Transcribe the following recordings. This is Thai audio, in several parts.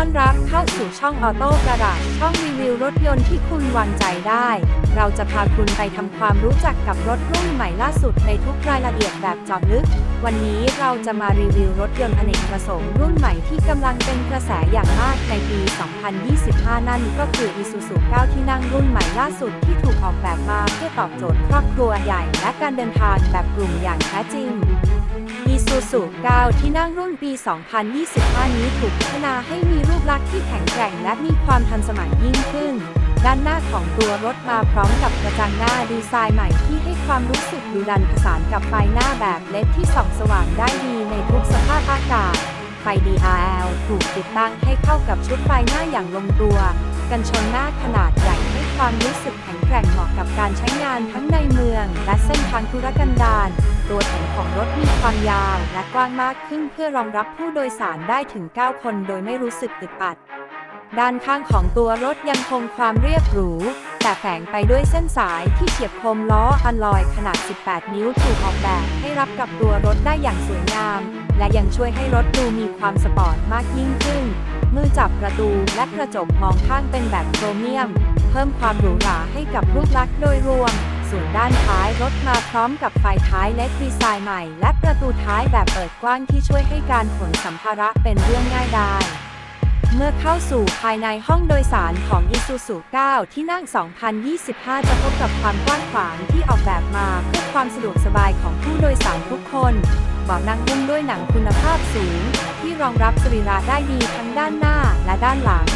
อนรับข้าสู่ช่องออโต้การาษช่องรีวิวรถยนต์ที่คุณวางใจได้ เราจะพาคุณไปทำความรู้จักกับรถรุ่นใหม่ล่าสุดในทุกรายละเอียดแบบจาะลึก วันนี้เราจะมารีวิวรถยนต์อเนกประสงค์รุ่นใหม่ที่กำลังเป็นกระแสอย่างมากในปี 2025 นั่นก็คือ Isuzu 9 ที่นั่งรุ่นใหม่ล่าสุดที่ถูกออกแบบมาเพื่อตอบโจทย์ครอบครัวใหญ่ และการเดินทางแบบกลุ่มอย่างแท้จริง Isuzu 9 ที่นั่งรุ่นปี 2025 นี้ถูกพัฒนาให้มีรูปลักษณ์ที่แข็งแกร่งและมีความทันสมัยยิ่งขึ้น ด้านหน้าของตัวรถมาพร้อมกับกระจังหน้าดีไซน์ใหม่ที่ให้ความรู้สึกดุดันผสานกับไฟหน้าแบบเล็ดที่ส่องสว่างได้ดีในทุกสภาพอากาศ ไฟ DRL ถูกติดตั้งให้เข้ากับชุดไฟหน้าอย่างลงตัว กันชนหน้าขนาดใหญ่ให้ความรู้สึกแข็งแกร่งเหมาะกับการใช้งานทั้งในเมือง และเส้นทางธุรกันดาร ตัวถังของรถมีความยาวและกว้างมากขึ้นเพื่อรองรับผู้โดยสารได้ถึง 9 คนโดยไม่รู้สึกอึดอัด ด้านข้างของตัวรถยังคงความเรียบหรู แต่แฝงไปด้วยเส้นสายที่เฉียบคมล้ออันลอยขนาด 18 นิ้วถูกออกแบบให้รับกับตัวรถได้อย่างสวยงาม และยังช่วยให้รถดูมีความสปอร์ตมากยิ่งขึ้น มือจับประตูและกระจกมองข้างเป็นแบบโครเมียม เพิ่มความหรูหราให้กับรูปลักษณ์โดยรวม ส่วนด้านท้ายรถมาพร้อมกับไฟท้ายเล็กดีไซน์ใหม่ และประตูท้ายแบบเปิดกว้างที่ช่วยให้การขนสัมภาระเป็นเรื่องง่ายดายเมื่อเข้าสู่ภายในห้องโดยสารของ Isuzu 9 ที่นั่ง 2025 จะพบกับความกว้างขวางที่ออกแบบมาเพื่อความสะดวกสบายของผู้โดยสารทุกคนเบาะนั่งหุ้มด้วยหนังคุณภาพสูง ที่รองรับสรีระได้ดีทั้งด้านหน้าและด้านหลัง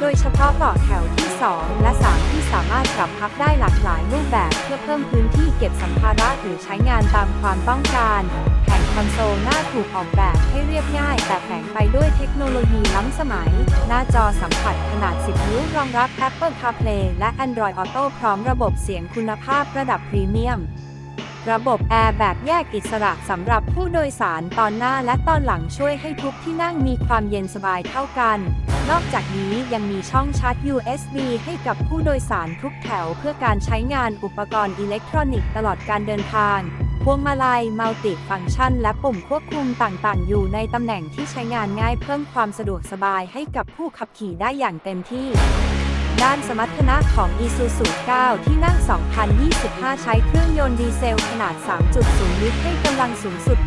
โดยเฉพาะเบาะแถวที่ 2 และ 3 ที่สามารถปรับพับได้หลากหลายรูปแบบเพื่อเพิ่มพื้นที่เก็บสัมภาระหรือใช้งานตามความต้องการ แผงคอนโซลหน้าถูกออกแบบให้เรียบง่าย แต่แฝงไปด้วยเทคโนโลยีล้ำสมัย หน้าจอสัมผัสขนาด 10 นิ้วรองรับ Apple CarPlay และ Android Auto พร้อมระบบเสียงคุณภาพระดับพรีเมียมระบบแอร์แบบแยกอิสระสำหรับผู้โดยสารตอนหน้าและตอนหลังช่วยให้ทุกที่นั่งมีความเย็นสบายเท่ากัน นอกจากนี้ยังมีช่องชาร์จ USB ให้กับผู้โดยสารทุกแถวเพื่อการใช้งานอุปกรณ์อิเล็กทรอนิกส์ตลอดการเดินทาง พวงมาลัยมัลติฟังก์ชัน และปุ่มควบคุมต่างๆ อยู่ในตำแหน่งที่ใช้งานง่ายเพิ่มความสะดวกสบายให้กับผู้ขับขี่ได้อย่างเต็มที่ ด้านสมรรถนะของ Isuzu 9 ที่นั่ง 2025 ใช้เครื่องยนต์ดีเซลขนาด 3.0 ลิตร ให้กำลังสูงสุด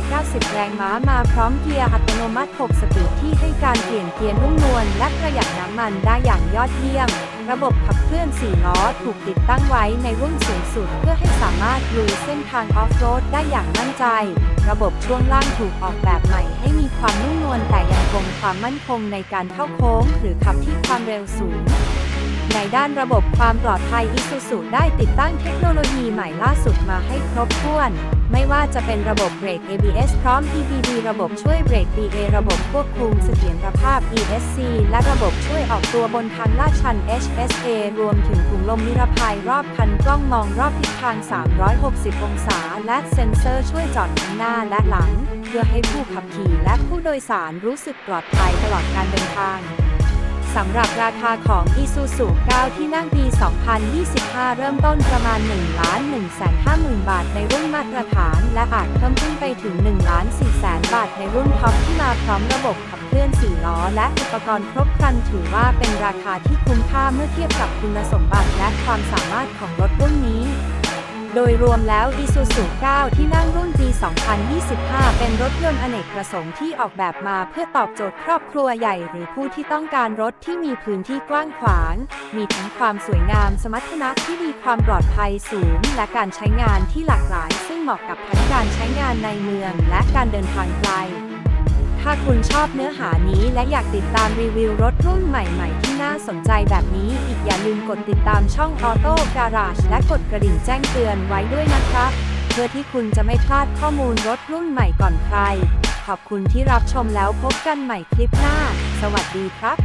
190 แรงม้ามาพร้อมเกียร์อัตโนมัติ 6 สปีดที่ให้การเปลี่ยนเกียร์นุ่มนวลและประหยัดน้ำมันได้อย่างยอดเยี่ยม ระบบขับเคลื่อน 4 ล้อถูกติดตั้งไว้ในรุ่นสูงสุดเพื่อให้สามารถลุยเส้นทางออฟโรดได้อย่างมั่นใจ ระบบช่วงล่างถูกออกแบบใหม่ให้มีความนุ่มนวลแต่ยังคงความมั่นคงในการเข้าโค้ง หรือขับที่ความเร็วสูง ในด้านระบบความปลอดภัย Isuzu ได้ติดตั้งเทคโนโลยีใหม่ล่าสุดมาให้ครบถ้วน ไม่ว่าจะเป็นระบบเบรก ABS พร้อม EBD ระบบช่วยเบรก BA ระบบควบคุมเสถียรภาพ ESC และระบบช่วยออกตัวบนทางลาดชัน HSA รวมถึงถุงลมนิรภัยรอบคันกล้องมองรอบทิศทาง 360 องศา และเซ็นเซอร์ช่วยจอดทั้งหน้าและหลัง เพื่อให้ผู้ขับขี่และผู้โดยสารรู้สึกปลอดภัยตลอดการเดินทาง สำหรับราคาของ Isuzu 9 ที่นั่งปี 2025 เริ่มต้นประมาณ 1 ล้าน1 5 0 0 0 0 บาทในรุ่นมาตรฐาน และอาจเพิ่มขึ้นไปถึง 1 ล้าน4แสนบาทในรุ่นท็อปที่มาพร้อมระบบขับเคลื่อน 4 ล้อ และอุปกรณ์ครบครันถือว่าเป็นราคาที่คุ้มค่าเมื่อเทียบกับคุณสมบัติและความสามารถของรถรุ่นนี้ โดยรวมแล้ว Isuzu 9 ที่นั่งรุ่นปี 2025 เป็นรถยนต์อเนกประสงค์ที่ออกแบบมาเพื่อตอบโจทย์ครอบครัวใหญ่ หรือผู้ที่ต้องการรถที่มีพื้นที่กว้างขวาง มีทั้งความสวยงามสมรรถนะที่มีความปลอดภัยสูง และการใช้งานที่หลากหลาย ซึ่งเหมาะกับทั้งการใช้งานในเมือง และการเดินทางไกล ถ้าคุณชอบเนื้อหานี้และอยากติดตามรีวิวรถรุ่นใหม่ๆ ที่น่าสนใจแบบนี้ อีกอย่าลืมกดติดตามช่อง Auto Garage และกดกระดิ่งแจ้งเตือนไว้ด้วยนะครับ เพื่อที่คุณจะไม่พลาดข้อมูลรถรุ่นใหม่ก่อนใคร ขอบคุณที่รับชมแล้วพบกันใหม่คลิปหน้า สวัสดีครับ